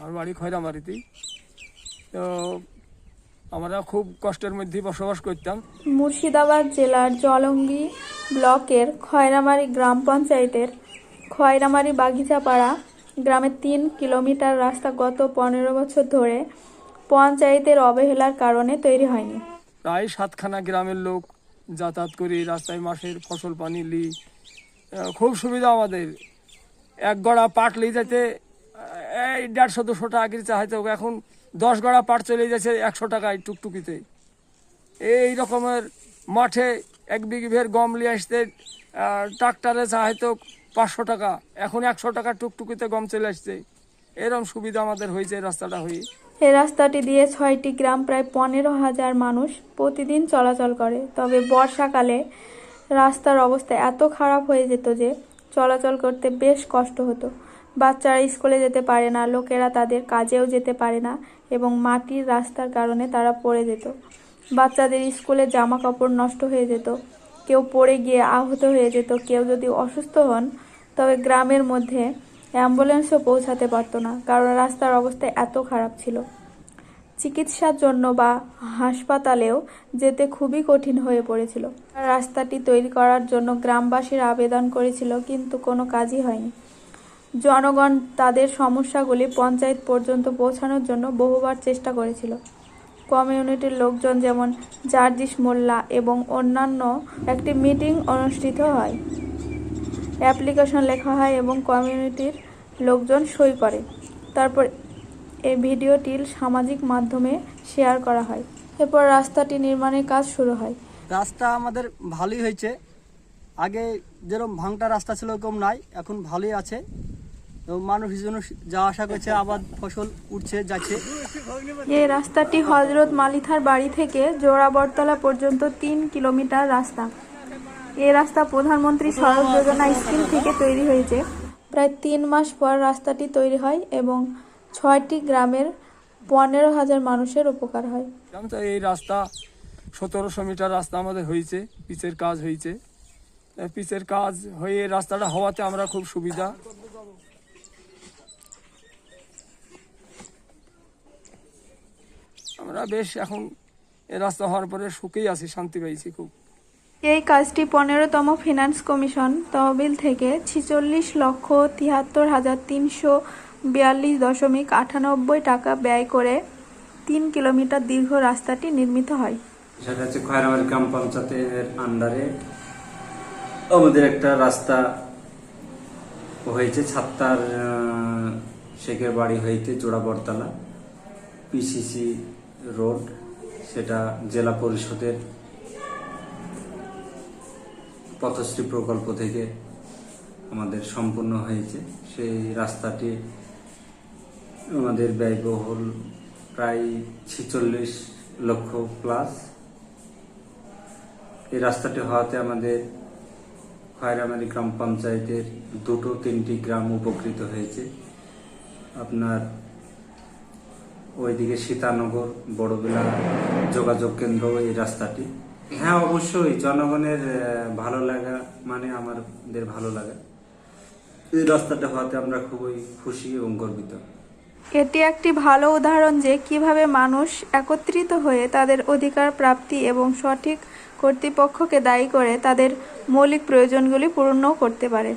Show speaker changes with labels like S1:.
S1: আমার বাড়ি খয়রামারিতেই তো আমরা খুব কষ্টের মধ্যে বসবাস করতাম।
S2: মুর্শিদাবাদ জেলার জলঙ্গি ব্লকের খয়রামারি গ্রাম পঞ্চায়েতের খয়রামারি বাগিচাপাড়া গ্রামের তিন কিলোমিটার রাস্তা গত পনেরো বছর ধরে পঞ্চায়েতের অবহেলার কারণে তৈরি হয়নি।
S1: প্রায় সাতখানা গ্রামের লোক যাতায়াত করি রাস্তায় মাসের ফসল পানি লি খুব সুবিধা আমাদের। এক গড়া পাট লি যেতে দেড়শো দুশো টাকা কিনতে হয়তো এখন দশ গড়া পাট চলে যাচ্ছে একশো টাকায় টুকটুকিতে। এই রকমের মাঠে এক বিঘের গম নিয়ে আসতে ট্রাক্টরে হয়তো পাঁচশো টাকা, এখন একশো টাকা টুকটুকিতে গম চলে আসছে। এরকম সুবিধা আমাদের হয়েছে রাস্তাটা হয়ে।
S2: এই রাস্তাটি দিয়ে ছয়টি গ্রাম প্রায় পনেরো হাজার মানুষ প্রতিদিন চলাচল করে। তবে বর্ষাকালে রাস্তার অবস্থা এত খারাপ হয়ে যেত যে চলাচল করতে বেশ কষ্ট হতো। বাচ্চারা স্কুলে যেতে পারে না, লোকেরা তাদের কাজেও যেতে পারে না এবং মাটির রাস্তার কারণে তারা পড়ে যেত। বাচ্চাদের স্কুলে জামা কাপড় নষ্ট হয়ে যেত, কেউ পড়ে গিয়ে আহত হয়ে যেত, কেউ যদি অসুস্থ হন, তবে গ্রামের মধ্যে অ্যাম্বুলেন্সও পৌঁছাতে পারতো না, কারণ রাস্তার অবস্থা এত খারাপ ছিল। চিকিৎসার জন্য বা হাসপাতালেও যেতে খুবই কঠিন হয়ে পড়েছিল। রাস্তাটি তৈরি করার জন্য গ্রামবাসীর আবেদন করেছিল, কিন্তু কোনো কাজই হয়নি। জনগণ তাদের সমস্যাগুলি পঞ্চায়েত পর্যন্ত পৌঁছানোর জন্য বহুবার চেষ্টা করেছিল। কমিউনিটির লোকজন যেমন জার্জিস মোল্লা এবং অন্যান্য একটি মিটিং অনুষ্ঠিত হয়। অ্যাপ্লিকেশন লেখা হয় এবং কমিউনিটির লোকজন সই করে। তারপর এই ভিডিওটি সামাজিক মাধ্যমে শেয়ার করা হয়। এরপর রাস্তাটি নির্মাণের কাজ শুরু হয়।
S3: রাস্তা আমাদের ভালোই হয়েছে। আগে যেরকম ভাঙটা রাস্তা ছিল ওরকম নাই, এখন ভালোই আছে। মানুষ যেন যা আশা করছে আবাদ ফসল উঠছে যাচ্ছে।
S2: এই রাস্তাটি হজরত মালিথার বাড়ি থেকে জোড়াবরতলা পর্যন্ত তিন কিলোমিটার রাস্তা। এই রাস্তা প্রধানমন্ত্রী সড়ক যোজনা স্কিম থেকে তৈরি হয়েছে। প্রায় তিন মাস পর রাস্তাটি তৈরি হয় এবং ছয়টি গ্রামের পনেরো হাজার মানুষের উপকার হয়।
S1: এই রাস্তা সতেরোশো মিটার রাস্তা আমাদের হয়েছে পিচের কাজ হয়েছে। পিচের কাজ হয়ে এই রাস্তাটা হওয়াতে আমরা খুব সুবিধা। আমরা বেশ এখন এই রাস্তা হওয়ার পরে সুখেই আছি শান্তি পাইছি খুব।
S2: এই কাজটি পনেরোতম ফিনান্স কমিশন তহবিল থেকে ছিচল্লিশ লক্ষ তিয়াত্তর হাজার তিনশো বিয়াল্লিশ দশমিক আটানব্বই টাকা ব্যয় করে তিন কিলোমিটার দীর্ঘ রাস্তাটি নির্মিত হয়।
S4: সেটা হচ্ছে খয়রাবাড়ি গ্রাম পঞ্চায়েতের আন্ডারে। আমাদের একটা রাস্তা হয়েছে ছাত্তার শেখের বাড়ি হইতে জোড়া বরতলা পিসিসি রোড, সেটা জেলা পরিষদের পথশ্রী প্রকল্প থেকে আমাদের সম্পূর্ণ হয়েছে। সেই রাস্তাটি আমাদের ব্যয়বহুল প্রায় ছেচল্লিশ লক্ষ প্লাস এই রাস্তাটি হওয়াতে আমাদের খয়রামারি গ্রাম পঞ্চায়েতের দুটো তিনটি গ্রাম উপকৃত হয়েছে। আপনার ওইদিকে সীতানগর, বড়বেলা যোগাযোগ কেন্দ্র এই রাস্তাটি। হ্যাঁ অবশ্যই জনগণের ভালো লাগা মানে আমাদের ভালো লাগা। এই রাস্তাটা হওয়াতে আমরা খুবই খুশি এবং গর্বিত।
S2: এটি একটি ভালো উদাহরণ যে কীভাবে মানুষ একত্রিত হয়ে তাদের অধিকার প্রাপ্তি এবং সঠিক কর্তৃপক্ষকে দায়ী করে তাদের মৌলিক প্রয়োজনগুলি পূর্ণ করতে পারে।